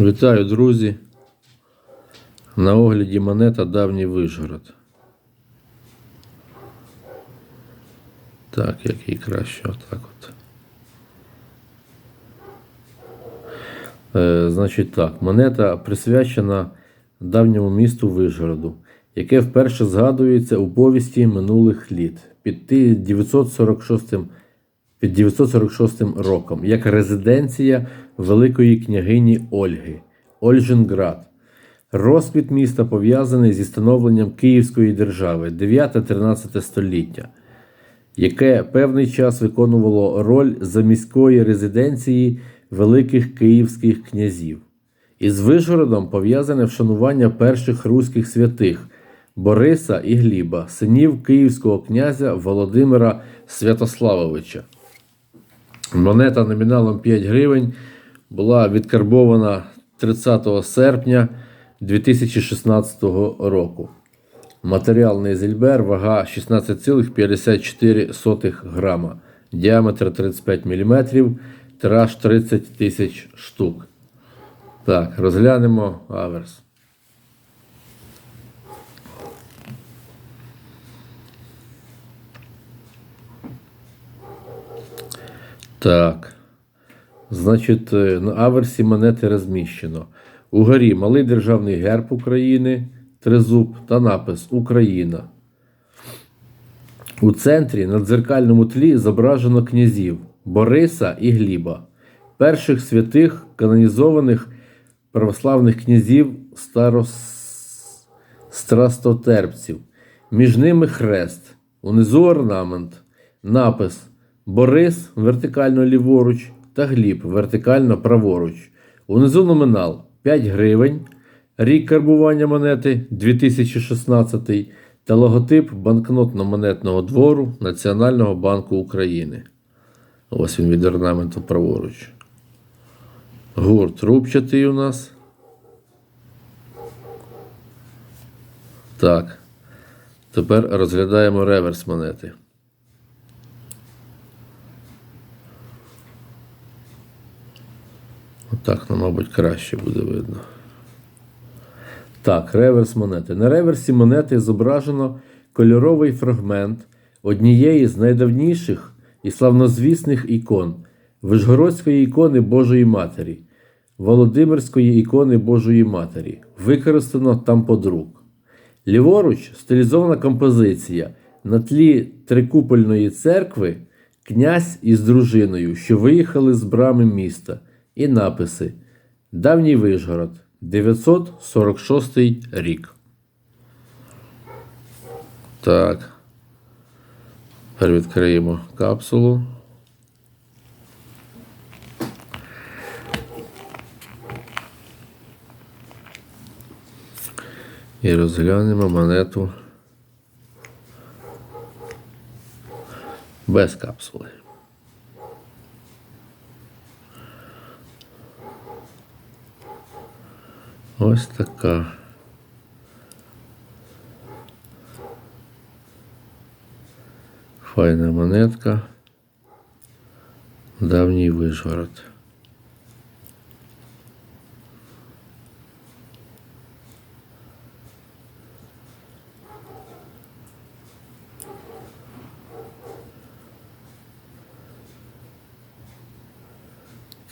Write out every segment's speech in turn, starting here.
Вітаю, друзі. На огляді монета давній Вишгород. Так, який краще, отак от. Е, значить так, монета присвячена давньому місту Вишгороду, яке вперше згадується у повісті минулих літ під 946 під 946 роком як резиденція Великої княгині Ольги Ольженград. Розквіт міста пов'язаний зі становленням Київської держави 9-13 століття, яке певний час виконувало роль заміської резиденції великих київських князів. Із Вишгородом пов'язане вшанування перших руських святих Бориса і Гліба, синів київського князя Володимира Святославовича. Монета номіналом 5 гривень була відкарбована 30 серпня 2016 року. Матеріал Нейзельбер, вага 16,54 грама, діаметр 35 мм, тираж 30 тисяч штук. Так, розглянемо аверс. Так. Значить, е, на аверсі монети розміщено. Угорі малий державний герб України, тризуб та напис Україна. У центрі на дзеркальному тлі зображено князів Бориса і Гліба, перших святих канонізованих православних князів старос... страстотерпців. Між ними хрест, унизу орнамент, напис Борис вертикально ліворуч та Гліб вертикально праворуч. Унизу номінал 5 гривень, рік карбування монети 2016 та логотип банкнотно-монетного двору Національного банку України. Ось він від орнаменту праворуч. Гурт рубчатий у нас. Так. Тепер розглядаємо реверс монети. Отак, ну, мабуть, краще буде видно. Так, реверс монети. На реверсі монети зображено кольоровий фрагмент однієї з найдавніших і славнозвісних ікон Вишгородської ікони Божої Матері, Володимирської ікони Божої Матері. Використано там подрук. Ліворуч стилізована композиція на тлі трикупольної церкви князь із дружиною, що виїхали з брами міста, і написи Давній Вишгород, 946 рік. Так. Тепер відкриємо капсулу. І розглянемо монету без капсули. Ось така. Файна монетка. Давній Вишгород.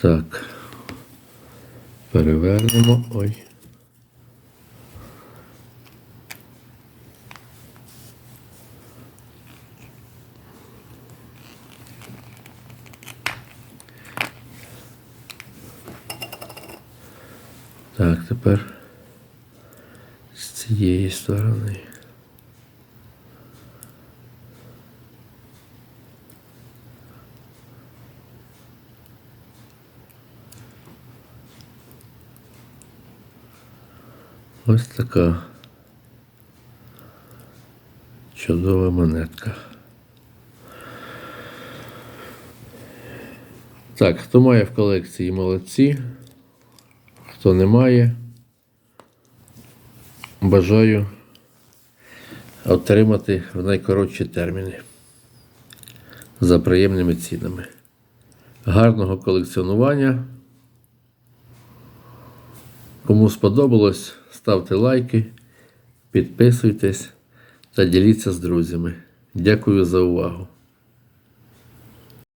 Так. Перевернемо. Ой. Так, тепер з цієї сторони. Ось така чудова монетка. Так, хто має в колекції молодці, хто не має, бажаю отримати в найкоротші терміни за приємними цінами. Гарного колекціонування. Кому сподобалось, ставте лайки, підписуйтесь та діліться з друзями. Дякую за увагу.